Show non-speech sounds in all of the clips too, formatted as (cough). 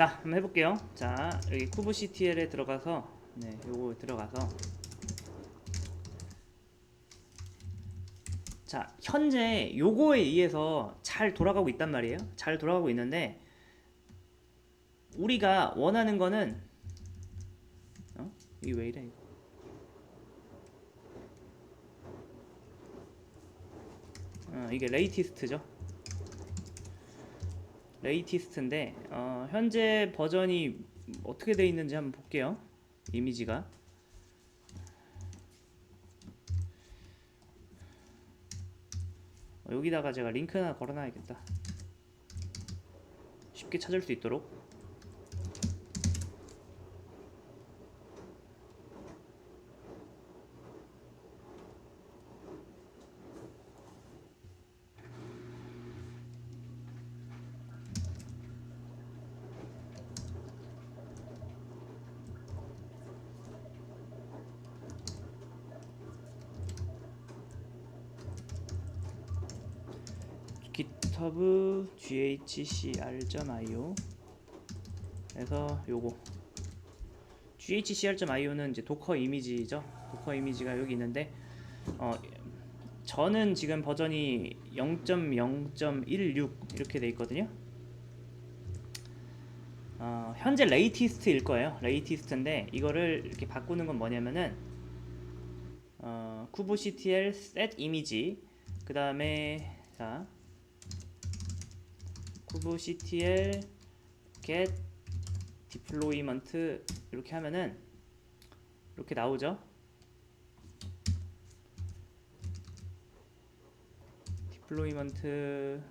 자, 한번 해볼게요. 자, 여기 쿠브CTL에 들어가서, 네, 요거 들어가서. 자, 현재 요거에 의해서 잘 돌아가고 있단 말이에요. 잘 돌아가고 있는데, 우리가 원하는 거는, 어? 이게 왜 이래. 어, 이게 레이티스트죠. 레이티스트인데 어, 현재 버전이 어떻게 돼 있는지 한번 볼게요. 이미지가 어, 여기다가 제가 링크 하나 걸어놔야겠다. 쉽게 찾을 수 있도록. Github ghcr.io 에서 요거 ghcr.io는 이제 도커 이미지죠. 도커 이미지가 여기 있는데 어 저는 지금 버전이 0.0.16 이렇게 돼 있거든요. 어, 현재 레이티스트일 거예요. 레이티스트인데 이거를 이렇게 바꾸는 건 뭐냐면은 어, kubectl set image 그 다음에 자 kubectl get deployment 이렇게 하면은 이렇게 나오죠. deployment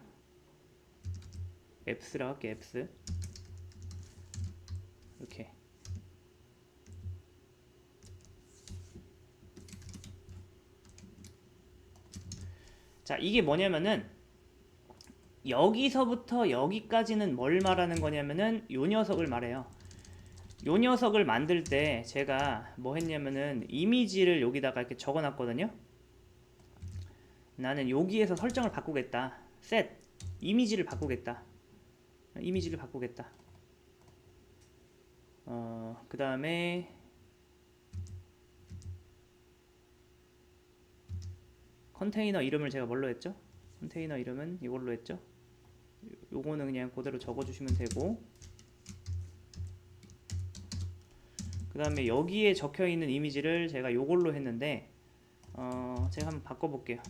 apps라고 할게 apps 이렇게 자 이게 뭐냐면은 여기서부터 여기까지는 뭘 말하는 거냐면은 요 녀석을 말해요. 요 녀석을 만들 때 제가 뭐 했냐면은 이미지를 여기다가 이렇게 적어 놨거든요. 나는 여기에서 설정을 바꾸겠다. 셋 이미지를 바꾸겠다. 이미지를 바꾸겠다. 어, 그 다음에 컨테이너 이름을 제가 뭘로 했죠? 컨테이너 이름은 이걸로 했죠? 요- 요거는 그냥 그대로 적어주시면 되고. 그 다음에 여기에 적혀있는 이미지를 제가 요걸로 했는데 어, 제가 한번 바꿔볼게요.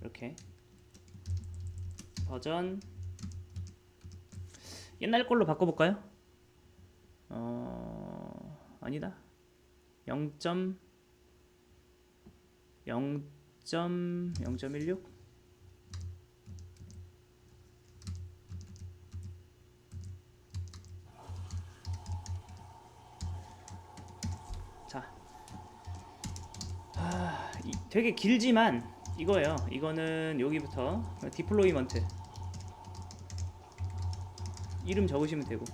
이렇게. 버전. 옛날 걸로 바꿔볼까요? 어 아니다. 0. 0.0.16 자, 아, 이- 되게 길지만 이거예요. 이거는 여기부터 디플로이먼트 이름 적으시면 되고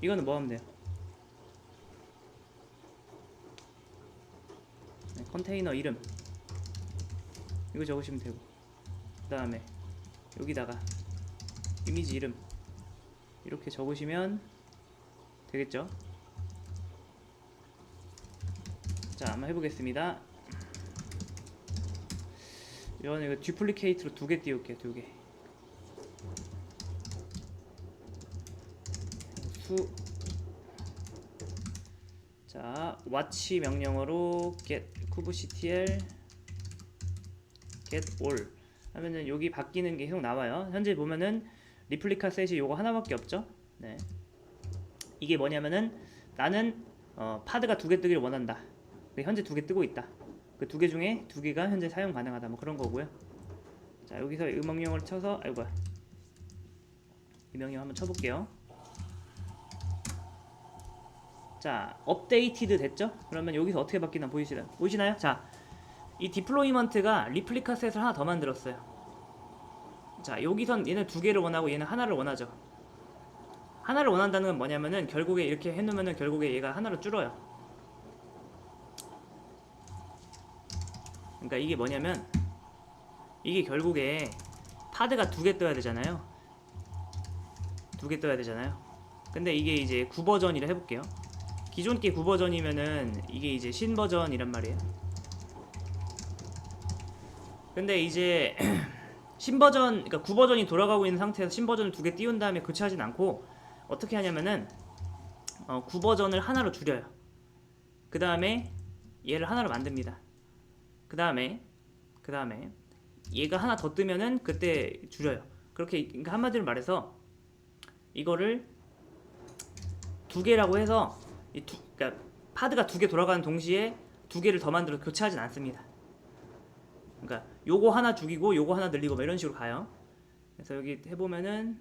이거는 뭐 하면 돼요? 네, 컨테이너 이름 이거 적으시면 되고 그 다음에 여기다가 이미지 이름 이렇게 적으시면 되겠죠? 자 한번 해보겠습니다 이거는 이거 듀플리케이트로 두 개 띄울게요 두개 수. 자, watch 명령어로 get kubectl get all 하면은 여기 바뀌는 게 계속 나와요. 현재 보면은 리플리카 셋이 요거 하나밖에 없죠. 네. 이게 뭐냐면은 나는 어, 파드가 두 개 뜨기를 원한다. 근데 현재 두 개 뜨고 있다. 그 두 개 중에 두 개가 현재 사용 가능하다. 뭐 그런 거고요. 자, 여기서 이 명령어를 쳐서 아이고. 이 명령 한번 쳐 볼게요. 자, 업데이티드 됐죠? 그러면 여기서 어떻게 바뀌나 보이시나요? 보이시나요? 자, 이 디플로이먼트가 리플리카 셋을 하나 더 만들었어요. 자, 여기선 얘는 두 개를 원하고 얘는 하나를 원하죠. 하나를 원한다는 건 뭐냐면은 결국에 이렇게 해놓으면은 결국에 얘가 하나로 줄어요. 그러니까 이게 뭐냐면 이게 결국에 파드가 두 개 떠야 되잖아요. 두 개 떠야 되잖아요. 근데 이게 이제 9버전이라 해볼게요. 기존 게 9버전이면은 이게 이제 신버전이란 말이에요. 근데 이제 (clears throat) 신버전, 그러니까 9버전이 돌아가고 있는 상태에서 신버전을 두 개 띄운 다음에 교체하진 않고 어떻게 하냐면은 어, 9버전을 하나로 줄여요. 그 다음에 얘를 하나로 만듭니다. 그 다음에 그 다음에 얘가 하나 더 뜨면은 그때 줄여요. 그렇게 그러니까 한마디로 말해서 이거를 두 개라고 해서 이 두, 그러니까 파드가 두 개 돌아가는 동시에 두 개를 더 만들어 교체하진 않습니다. 그러니까 요거 하나 죽이고 요거 하나 늘리고 뭐 이런 식으로 가요. 그래서 여기 해보면은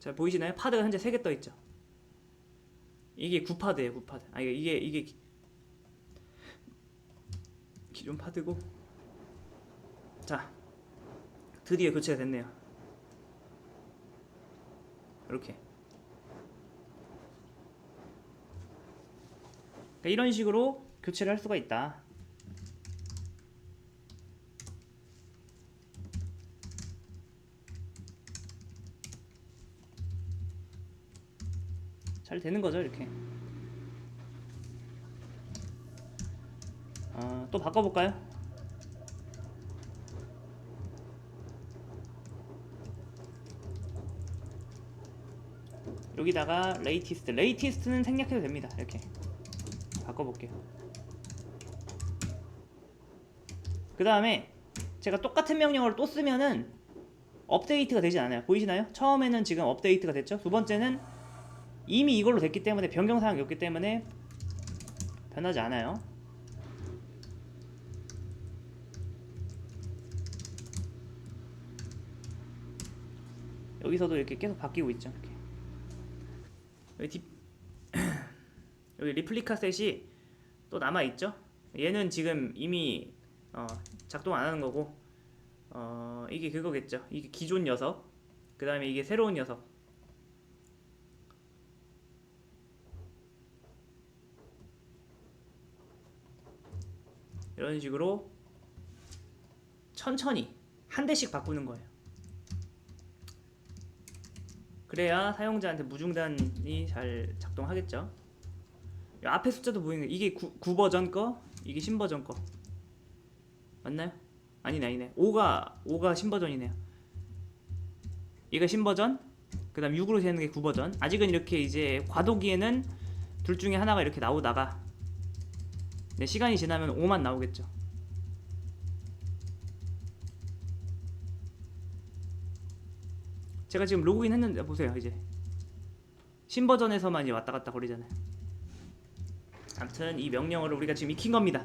자 보이시나요? 파드가 현재 세 개 떠 있죠. 이게 9파드예요, 9파드. 아 이게 이게 이게 기- 기존 파드고. 자 드디어 교체가 됐네요. 이렇게. 그러니까 이런 식으로 교체를 할 수가 있다. 잘 되는 거죠 이렇게. 어, 또 바꿔볼까요? 여기다가 레이티스트. 레이티스트는 생략해도 됩니다. 이렇게 바꿔볼게요. 그 다음에 제가 똑같은 명령어를 또 쓰면은 업데이트가 되지 않아요. 보이시나요? 처음에는 지금 업데이트가 됐죠? 두 번째는 이미 이걸로 됐기 때문에 변경사항이 없기 때문에 변하지 않아요 여기서도 이렇게 계속 바뀌고 있죠 이렇게. 여기 딥 (clears throat) 여기 리플리카 셋이 또 남아 있죠. 얘는 지금 이미 어, 작동 안 하는 거고 어, 이게 그거겠죠. 이게 기존 녀석. 그 다음에 이게 새로운 녀석. 이런 식으로 천천히 한 대씩 바꾸는 거예요. 그래야 사용자한테 무중단이 잘 작동하겠죠. 이 앞에 숫자도 보이는 거 이게 9, 9버전 거, 이게 신버전 거. 맞나요? 아니네, 아니네. 5가 5가 신버전이네요. 얘가 신버전, 그 다음 6으로 되는 게 9버전. 아직은 이렇게 이제 과도기에는 둘 중에 하나가 이렇게 나오다가 네, 시간이 지나면 5만 나오겠죠. 제가 지금 로그인 했는데 보세요 이제 신버전에서만 이제 왔다 갔다 거리잖아요. 아무튼 이 명령어를 우리가 지금 익힌 겁니다.